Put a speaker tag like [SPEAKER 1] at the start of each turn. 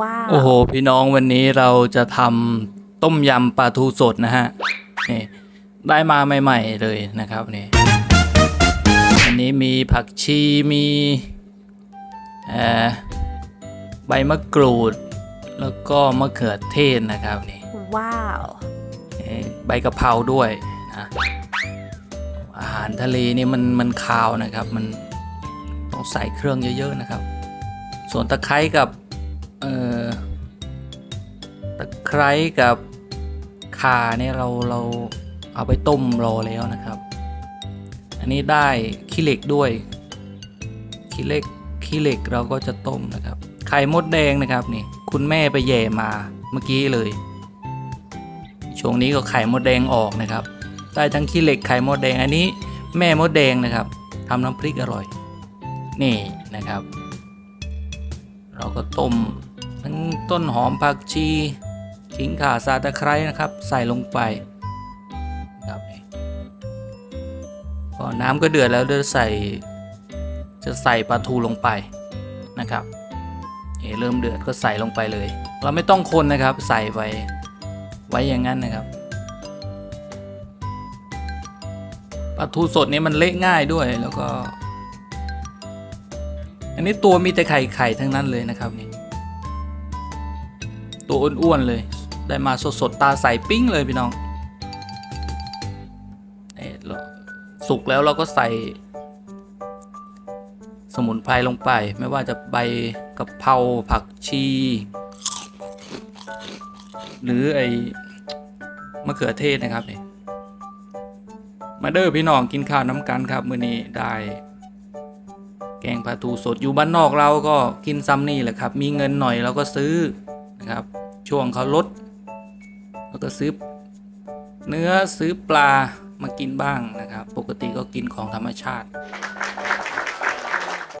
[SPEAKER 1] ว้าว
[SPEAKER 2] โอ้โห พี่น้องวันนี้เราจะทำต้มยำปลาทูสดนะฮะนี่ได้มาใหม่ ๆ เลยนะครับนี่อันนี้มีผักชีมีเอ่อใบมะกรูด แล้วก็มะเขือเทศนะครับนี่
[SPEAKER 1] ว้าว
[SPEAKER 2] เอ่อใบกะเพราด้วยนะอาหารทะเลนี่มันมันคาวนะครับ มันต้องใส่เครื่องเยอะ ๆ นะครับ ส่วนตะไคร้กับ ไคร้กับข่าเนี่ยเราเราเอาไปต้มรอแล้วนะครับ อันนี้ได้ขี้เหล็กด้วยขี้เหล็กขี้เหล็กเราก็จะต้มนะครับ ไข่มดแดงนะครับนี่คุณแม่ไปแย่มาเมื่อกี้เลยช่วงนี้ก็ไข่มดแดงออกนะครับ ได้ทั้งขี้เหล็กไข่มดแดงอันนี้แม่มดแดงนะครับทำน้ำพริกอร่อย นี่นะครับ เราก็ต้มทั้งต้นหอมผักชี ขิงข่าซาตะไคร้นะครับ ใส่ลงไปนะครับนี่ก็น้ำก็เดือดแล้วเดี๋ยวใส่ จะใส่ปลาทูลงไปนะครับเอเริ่มเดือดก็ใส่ลงไปเลย เราไม่ต้องคนนะครับใส่ไว้ไว้อย่างนั้นนะครับปลาทูสดนี่มันเละง่ายด้วยแล้วก็ อันนี้ตัวมีแต่ไข่ไข่ทั้งนั้นเลยนะครับนี่ตัวอ้วนๆเลย ได้มาสดๆตาใสปิ้งเลยพี่น้องเอ่อเราสุกแล้วเราก็ใส่ สมุนไพรลงไป ไม่ว่าจะใบกะเพราผักชี หรือไอ้มะเขือเทศนะครับนี่มาเด้อพี่น้องกินข้าวน้ำกันครับมื้อนี้ได้ แกงปลาทูสดอยู่บ้านนอกเราก็กินซ้ำนี่แหละครับ มีเงินหน่อยเราก็ซื้อนะครับ ช่วงเขาลด เราก็ซื้อเนื้อซื้อปลามากินบ้างนะครับ ปกติก็กินของธรรมชาติ